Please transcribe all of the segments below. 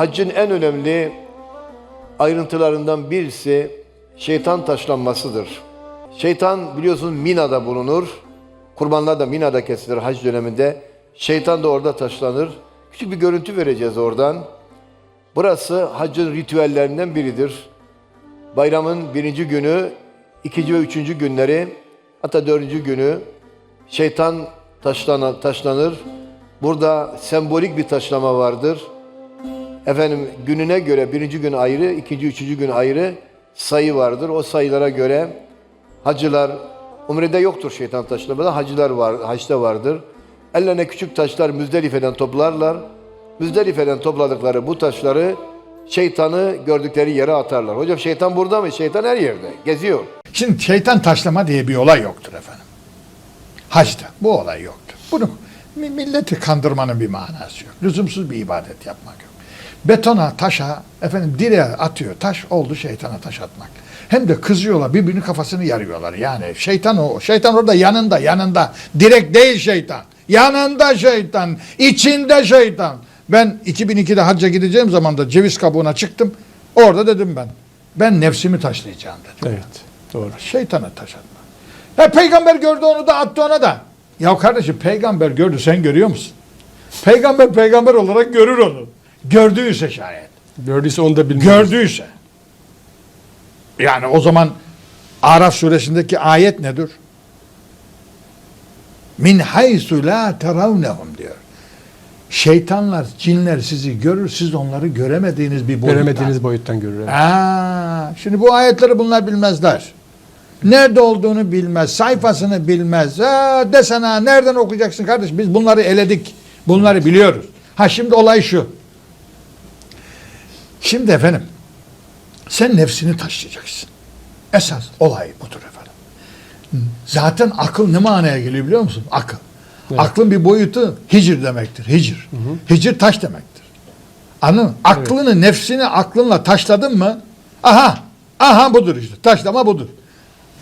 haccın en önemli ayrıntılarından birisi şeytan taşlanmasıdır. Şeytan biliyorsunuz Mina'da bulunur. Kurbanlar da Mina'da kesilir hac döneminde. Şeytan da orada taşlanır. Küçük bir görüntü vereceğiz oradan. Burası haccın ritüellerinden biridir. Bayramın birinci günü, ikinci ve üçüncü günleri, hatta dördüncü günü şeytan taşlanır. Burada sembolik bir taşlama vardır. Efendim gününe göre birinci gün ayrı, ikinci, üçüncü gün ayrı sayı vardır. O sayılara göre hacılar, umrede yoktur şeytan taşlamada, hacılar var, haçta vardır. Ellerine küçük taşlar Müzdelife'den toplarlar. Müzdelife'den topladıkları bu taşları şeytanı gördükleri yere atarlar. Hocam şeytan burada mı? Şeytan her yerde. Geziyor. Şimdi şeytan taşlama diye bir olay yoktur efendim. Hacda bu olay yoktur. Bunu mi- milleti kandırmanın bir manası yok. Lüzumsuz bir ibadet yapmak yok. Betona, taşa, efendim direğe atıyor. Taş oldu şeytana taş atmak. Hem de kızıyorlar, birbirinin kafasını yarıyorlar. Yani şeytan o, şeytan orada yanında, yanında. Direkt değil şeytan. Yanında şeytan, içinde şeytan. Ben 2002'de hacca gideceğim zaman da ceviz kabuğuna çıktım. Orada dedim ben. Ben nefsimi taşlayacağım dedim. Evet. Doğru. Şeytana taş atma. Ya peygamber gördü onu da attı ona da. Ya kardeşim peygamber gördü sen görüyor musun? Peygamber peygamber olarak görür onu. Gördüyse şayet. Gördüyse onu da bilmiyoruz. Gördüyse. Yani o zaman Araf suresindeki ayet nedir? Min haysu la teravnehum diyor. Şeytanlar, cinler sizi görür, siz onları göremediğiniz bir boyutta. Göremediğiniz boyuttan görür. evet. Aa, şimdi bu ayetleri bunlar bilmezler. Nerede olduğunu bilmez, sayfasını bilmez. Ha, desene nereden okuyacaksın kardeş? Biz bunları eledik. Bunları biliyoruz. Ha şimdi olay şu. Şimdi efendim sen nefsini taşıyacaksın. Esas olay budur efendim. Zaten akıl ne manaya geliyor biliyor musun? Akıl. Evet. Aklın bir boyutu hicr demektir. Hicr. Hicr taş demektir. Anladın mı? Aklını, nefsini aklınla taşladın mı? Aha, aha budur işte. Taşlama budur.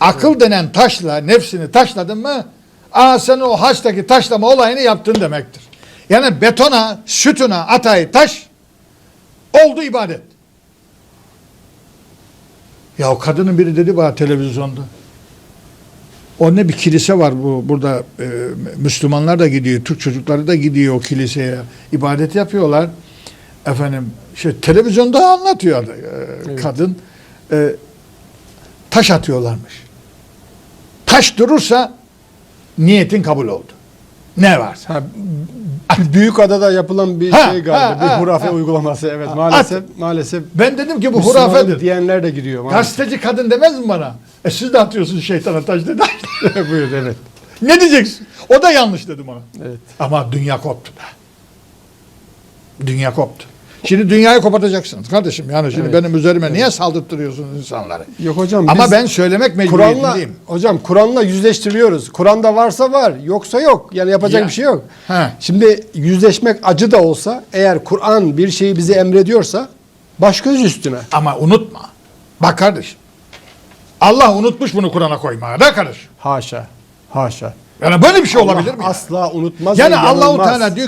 Akıl denen taşla nefsini taşladın mı? Aa sen o haçtaki taşlama olayını yaptın demektir. Yani betona, sütuna atayı taş oldu ibadet. Ya o kadının biri dedi bana televizyonda. O ne bir kilise var bu burada e, Müslümanlar da gidiyor, Türk çocukları da gidiyor o kiliseye ibadet yapıyorlar. Efendim şey televizyonda anlatıyor e, Evet. kadın. E, taş atıyorlarmış. Taş durursa niyetin kabul oldu. Ne varsa. Ha, büyük adada yapılan bir Ha, şey galiba. ha, bir hurafe ha. uygulaması. Evet maalesef maalesef. Ben dedim ki bu Müslümanım hurafedir. diyenler de giriyor. maalesef. Gazeteci kadın demez mi bana? E siz de atıyorsunuz şeytana taş dedi. Buyur evet. ne diyeceksin? O da yanlış dedi bana. Evet. Ama dünya koptu da. Dünya koptu. Şimdi dünyayı kopatacaksınız kardeşim. Yani şimdi Evet. benim üzerime niye saldırtıyorsunuz insanları? Yok hocam Ama ben söylemek mecburiyetindeyim. hocam Kur'an'la yüzleştiriyoruz. Kur'an'da varsa var, yoksa yok. Yani yapacak Ya. bir şey yok. He. Şimdi yüzleşmek acı da olsa eğer Kur'an bir şeyi bize emrediyorsa baş göz üstüne. Ama unutma. Bak kardeşim. Allah unutmuş bunu Kur'an'a koymaya da kardeşim. Haşa. Haşa. Yani böyle bir şey olabilir Allah mi? ya? Asla unutmaz. Yani Allahu. Teala diyor